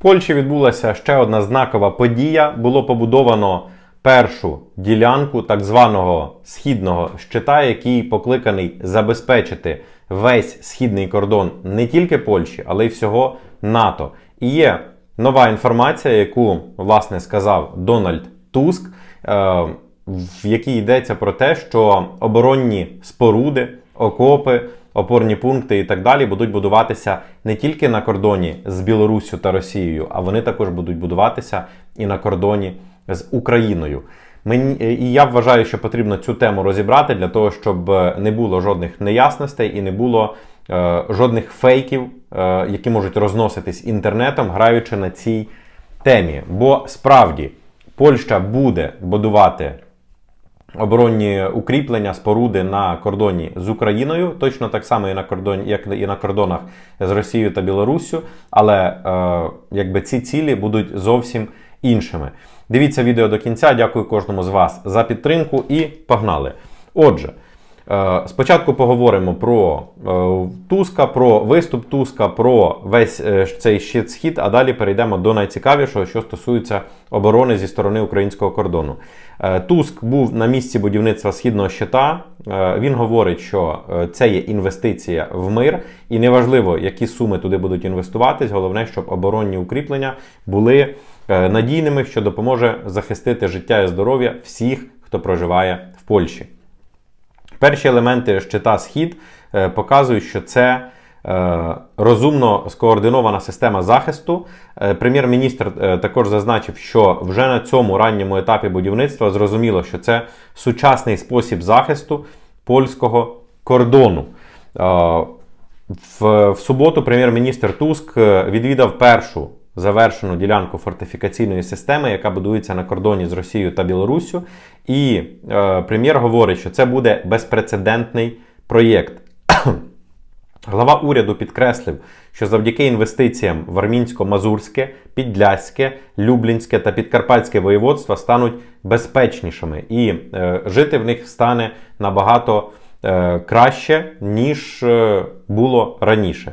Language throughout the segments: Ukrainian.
Польщі відбулася ще одна знакова подія. Було побудовано першу ділянку так званого східного щита, який покликаний забезпечити весь східний кордон не тільки Польщі, але й всього НАТО. І є нова інформація, яку власне сказав Дональд Туск, е, в якій йдеться про те, що оборонні споруди, окопи, опорні пункти і так далі будуть будуватися не тільки на кордоні з Білоруссю та Росією, а вони також будуть будуватися і на кордоні з Україною. Мені і я вважаю, що потрібно цю тему розібрати для того, щоб не було жодних неясностей і не було е, жодних фейків, е, які можуть розноситись інтернетом, граючи на цій темі. Бо справді Польща буде будувати оборонні укріплення, споруди на кордоні з Україною, точно так само і на кордоні, як і на кордонах з Росією та Білоруссю, але е, якби ці цілі будуть зовсім іншими. Дивіться відео до кінця. Дякую кожному з вас за підтримку і погнали. Отже. Е, Спочатку поговоримо про е, Туска, про виступ Туска, про весь е, цей щит схід, а далі перейдемо до найцікавішого, що стосується оборони зі сторони українського кордону. Туск був на місці будівництва східного щита. Він говорить, що це є інвестиція в мир, і неважливо, які суми туди будуть інвестуватись. Головне, щоб оборонні укріплення були надійними, що допоможе захистити життя і здоров'я всіх, хто проживає в Польщі. Перші елементи щита Схід е, показують, що це е, розумно скоординована система захисту. Е, Прем'єр-міністр також зазначив, що вже на цьому ранньому етапі будівництва зрозуміло, що це сучасний спосіб захисту польського кордону. В, суботу прем'єр-міністр Туск відвідав першу завершену ділянку фортифікаційної системи, яка будується на кордоні з Росією та Білоруссю. І е, прем'єр говорить, що це буде безпрецедентний проєкт. Глава уряду підкреслив, що завдяки інвестиціям в Армінсько-Мазурське, Підляське, Люблінське та Підкарпатське воєводства стануть безпечнішими, і е, жити в них стане набагато е, краще, ніж е, було раніше.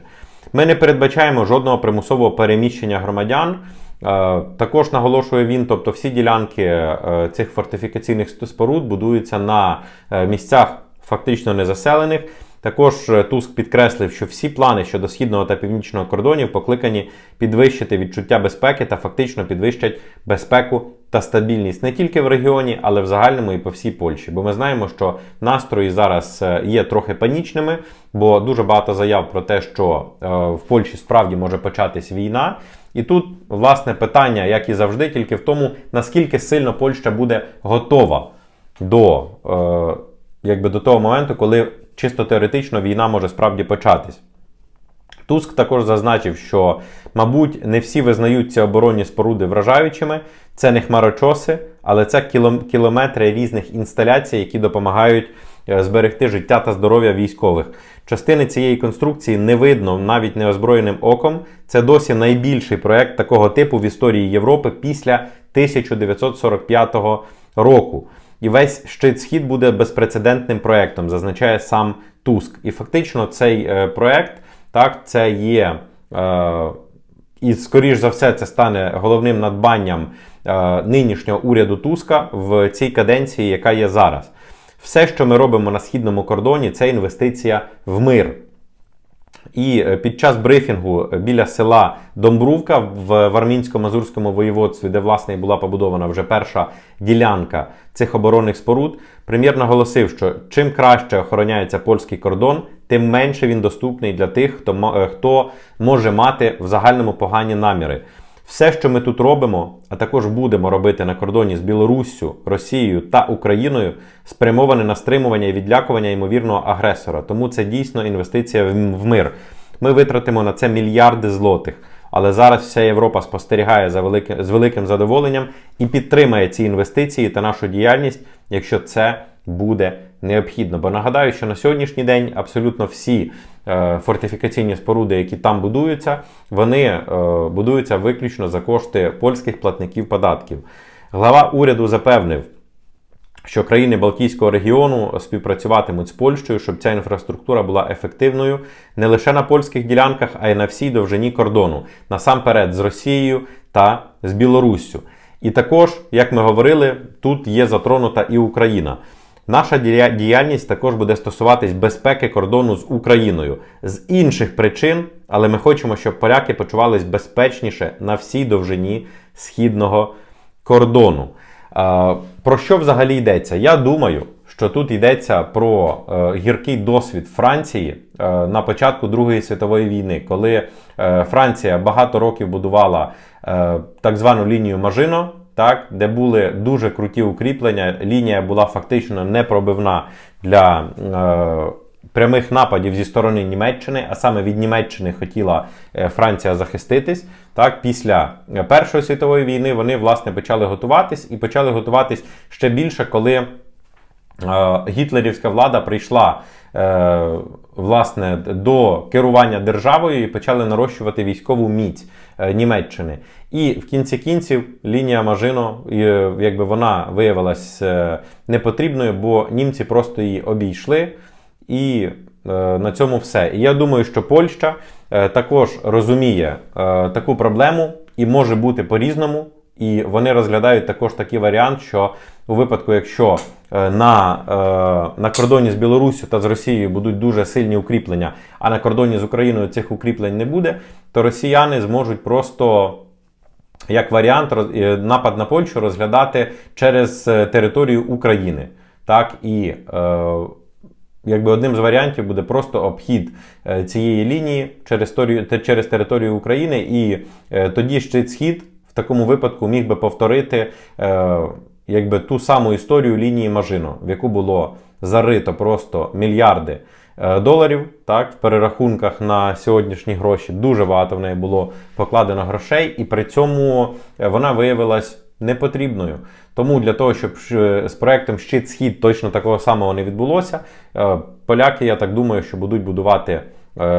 Ми не передбачаємо жодного примусового переміщення громадян. Е, Також наголошує він, тобто всі ділянки е, цих фортифікаційних споруд будуються на е, місцях фактично незаселених. Також Туск підкреслив, що всі плани щодо східного та північного кордонів покликані підвищити відчуття безпеки та фактично підвищать безпеку та стабільність не тільки в регіоні, але в загальному і по всій Польщі. Бо ми знаємо, що настрої зараз е, є трохи панічними, бо дуже багато заяв про те, що е, в Польщі справді може початись війна. І тут, власне, питання, як і завжди, тільки в тому, наскільки сильно Польща буде готова до, е, якби до того моменту, коли чисто теоретично війна може справді початись. Туск також зазначив, що, мабуть, не всі визнають ці оборонні споруди вражаючими. Це не хмарочоси, але це кілометри різних інсталяцій, які допомагають е, зберегти життя та здоров'я військових. Частини цієї конструкції не видно навіть неозброєним оком. Це досі найбільший проект такого типу в історії Європи після 1945 року. І весь щит схід буде безпрецедентним проектом, зазначає сам Туск. І фактично цей е, проект так, це є. Е, і, скоріш за все, це стане головним надбанням е, нинішнього уряду Туска в цій каденції, яка є зараз. Все, що ми робимо на східному кордоні, це інвестиція в мир. І е, під час брифінгу біля села Домбрувка в в Армінсько-Мазурському воєводстві, де власне і була побудована вже перша ділянка цих оборонних споруд, прем'єр наголосив, що чим краще охороняється польський кордон, тим менше він доступний для тих, хто, е, хто може мати в загальному погані наміри. Все, що ми тут робимо, а також будемо робити на кордоні з Білоруссю, Росією та Україною, спрямоване на стримування і відлякування ймовірного агресора. Тому це дійсно інвестиція в мир. Ми витратимо на це мільярди злотих. Але зараз вся Європа спостерігає за великим, з великим задоволенням і підтримає ці інвестиції та нашу діяльність, якщо це буде необхідно. Бо нагадаю, що на сьогоднішній день абсолютно всі е, фортифікаційні споруди, які там будуються, вони е, будуються виключно за кошти польських платників податків. Глава уряду запевнив, що країни Балтійського регіону співпрацюватимуть з Польщею, щоб ця інфраструктура була ефективною не лише на польських ділянках, а й на всій довжині кордону, насамперед з Росією та з Білоруссю. І також, як ми говорили, тут є затронута і Україна. Наша діяльність також буде стосуватись безпеки кордону з Україною з інших причин, але ми хочемо, щоб поляки почувались безпечніше на всій довжині східного кордону. Про що взагалі йдеться? Я думаю, що тут йдеться про е, гіркий досвід Франції е, на початку Другої світової війни, коли е, Франція багато років будувала так звану лінію Мажино, так, де були дуже круті укріплення. Лінія була фактично непробивна для е, прямих нападів зі сторони Німеччини, а саме від Німеччини хотіла е, Франція захиститись. Так, після е, Першої світової війни вони власне почали готуватись і почали готуватись ще більше, коли гітлерівська влада прийшла е, власне до керування державою і почали нарощувати військову міць е, Німеччини. І в кінці кінців лінія Мажино, е, якби вона виявилась е, непотрібною, бо німці просто її обійшли. І е, на цьому все. І я думаю, що Польща е, також розуміє е, таку проблему і може бути по-різному. І вони розглядають також такий варіант, що у випадку, якщо е, на, е, на кордоні з Білоруссю та з Росією будуть дуже сильні укріплення, а на кордоні з Україною цих укріплень не буде, то росіяни зможуть просто як варіант е, напад на Польщу розглядати через територію України. Так і е, якби одним з варіантів буде просто обхід цієї лінії через, через територію України, і тоді щит схід такому випадку міг би повторити е, якби ту саму історію лінії Мажино, в яку було зарито просто мільярди е, доларів, так, в перерахунках на сьогоднішні гроші. Дуже багато в неї було покладено грошей, і при цьому е, вона виявилась непотрібною. Тому для того, щоб е, з проектом Щит Схід точно такого самого не відбулося, е, поляки, я так думаю, що будуть будувати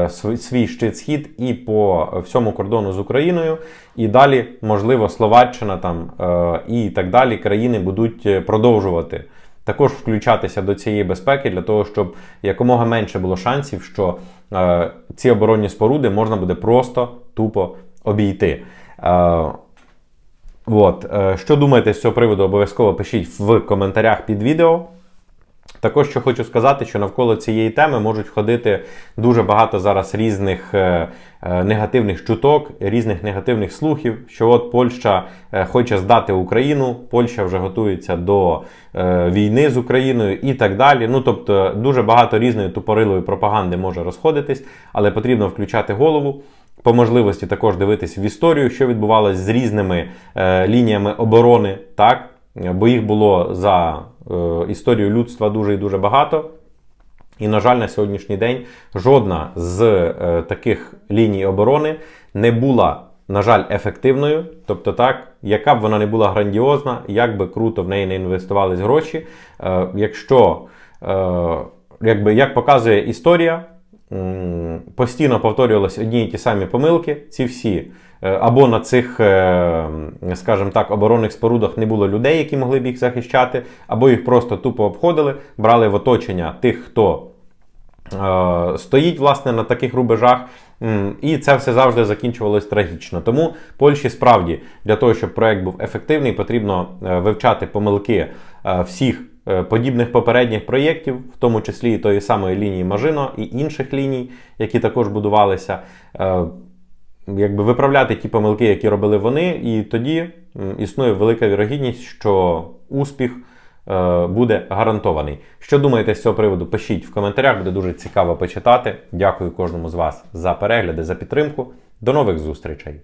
свій, свій щит схід і по всьому кордону з Україною, і далі, можливо, Словаччина там е, і так далі країни будуть е, продовжувати також включатися до цієї безпеки для того, щоб якомога менше було шансів, що е, ці оборонні споруди можна буде просто тупо обійти. Е, От, е, що думаєте з цього приводу, обов'язково пишіть в коментарях під відео. Також що хочу сказати, що навколо цієї теми можуть ходити дуже багато зараз різних е, е, негативних чуток, різних негативних слухів, що от Польща е, хоче здати Україну, Польща вже готується до війни з Україною і так далі. Ну тобто дуже багато різної тупорилої пропаганди може розходитись, але потрібно включати голову. По можливості також дивитись в історію, що відбувалося з різними е, лініями оборони, так бо їх було за історію людства дуже і дуже багато. І, на жаль, на сьогоднішній день жодна з е, таких ліній оборони не була, на жаль, ефективною. Тобто, так, яка б вона не була грандіозна, як би круто в неї не інвестувались гроші. Е, якщо, е, якби, як показує історія, постійно повторювалися одні і ті самі помилки, ці всі. Е, Або на цих, е, скажімо так, оборонних спорудах не було людей, які могли б їх захищати, або їх просто тупо обходили, брали в оточення тих, хто е, стоїть власне на таких рубежах. І це все завжди закінчувалось трагічно. Тому Польщі справді для того, щоб проект був ефективний, потрібно вивчати помилки всіх подібних попередніх проєктів, в тому числі і тої самої лінії Мажино і інших ліній, які також будувалися. Е, Якби виправляти ті помилки, які робили вони, і тоді існує велика вірогідність, що успіх е, буде гарантований. Що думаєте з цього приводу? Пишіть в коментарях, буде дуже цікаво почитати. Дякую кожному з вас за перегляди, за підтримку. До нових зустрічей!